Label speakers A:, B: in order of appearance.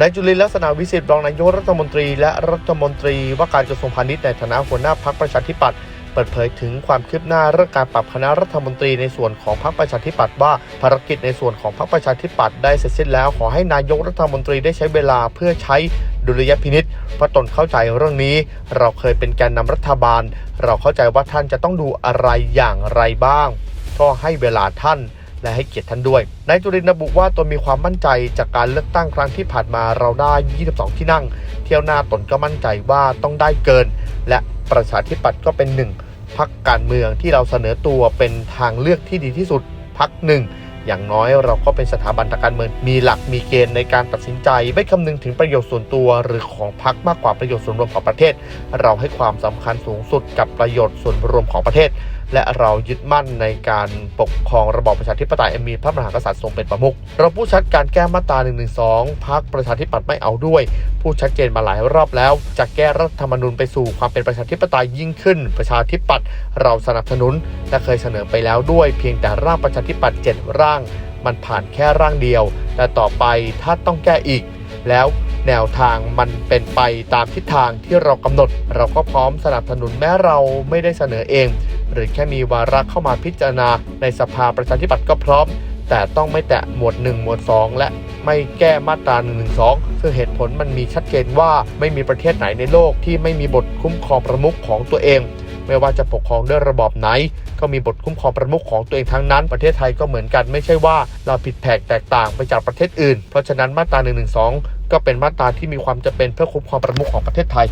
A: นายจุลินลักษณะวิสิทธิ์รองนายกรัฐมนตรี และรัฐมนตรีว่าการกระทรวงพาณิชย์ในฐานะหัวหน้าพักประชาธิปัตย์เปิดเผยถึงความคืบหน้าเรื่องการปรับคณะรัฐมนตรีในส่วนของพรรคประชาธิปัตย์ว่าภารกิจในส่วนของพรรคประชาธิปัตย์ได้เสร็จสิ้นแล้วขอให้นายกรัฐมนตรีได้ใช้เวลาเพื่อใช้ดุลยพินิษเพราะตนเข้าใจเรื่องนี้ เราเคยเป็นแกนนำรัฐบาล เราเข้าใจว่าท่านจะต้องดูอะไรอย่างไรบ้าง ก็ให้เวลาท่าน และให้เกียรติท่านด้วย นายจุรินทร์ระบุว่าตนมีความมั่นใจจากการเลือกตั้งครั้งที่ผ่านมาเราได้ 22 ที่นั่ง เที่ยวหน้าตนก็มั่นใจว่าต้องได้เกิน และประชาธิปัตย์ก็เป็นหนึ่งพักการเมืองที่เราเสนอตัวเป็นทางเลือกที่ดีที่สุดพักหนึ่งอย่างน้อยเราก็เป็นสถาบันทางการเมืองมีหลักมีเกณฑ์ในการตัดสินใจ ไม่คำนึงถึงประโยชน์ส่วนตัว หรือของพรรคมากกว่าประโยชน์ส่วนรวมของประเทศ เราให้ความสำคัญสูงสุดกับประโยชน์ส่วนรวมของประเทศและเรายึดมั่นในการปกครองระบอบประชาธิปไตยมีพระมหากษัตริย์ทรงเป็นประมุขเราพูดชัดการแก้มาตรา1นึพรรคประชาธิปัตย์ไม่เอาด้วย พูดชัดเจนมาหลายรอบแล้ว จะแก้รัฐธรรมนูญไปสู่ความเป็นประชาธิปไตยยิ่งขึ้น ประชาธิปัตย์เราสนับสนุนและเคยเสนอไปแล้วด้วย เพียงแต่ร่างประชาธิปัตย์7ร่าง มันผ่านแค่ร่างเดียว แต่ต่อไปถ้าต้องแก้อีก แล้ว แนวทางมันเป็นไปตามทิศทางที่เรากำหนด เราก็พร้อมสนับสนุนแม้เราไม่ได้เสนอเอง หรือแค่มีวาระเข้ามาพิจารณา ในสภาประชาธิปัตย์ก็พร้อม แต่ต้องไม่แตะหมวด 1 หมวด 2 และไม่แก้มาตรา1นึซึ่งเหตุผลมันมีชัดเจนว่าไม่มีประเทศไหนในโลกที่ไม่มีบทคุ้มครองประมุขของตัวเอง ไม่ว่าจะปกครองด้วยระบอบไหน ก็มีบทคุ้มครองประมุขของตัวเองทั้งนั้น ประเทศไทยก็เหมือนกันไม่ใช่ว่าเราผิดแผกแตกต่างไปจากประเทศอื่น เพราะฉะนั้นมาตรา1นึก็เป็นมาตราที่มีความจำเป็นเพื่อคุ้มครองประมุขของประเทศไทย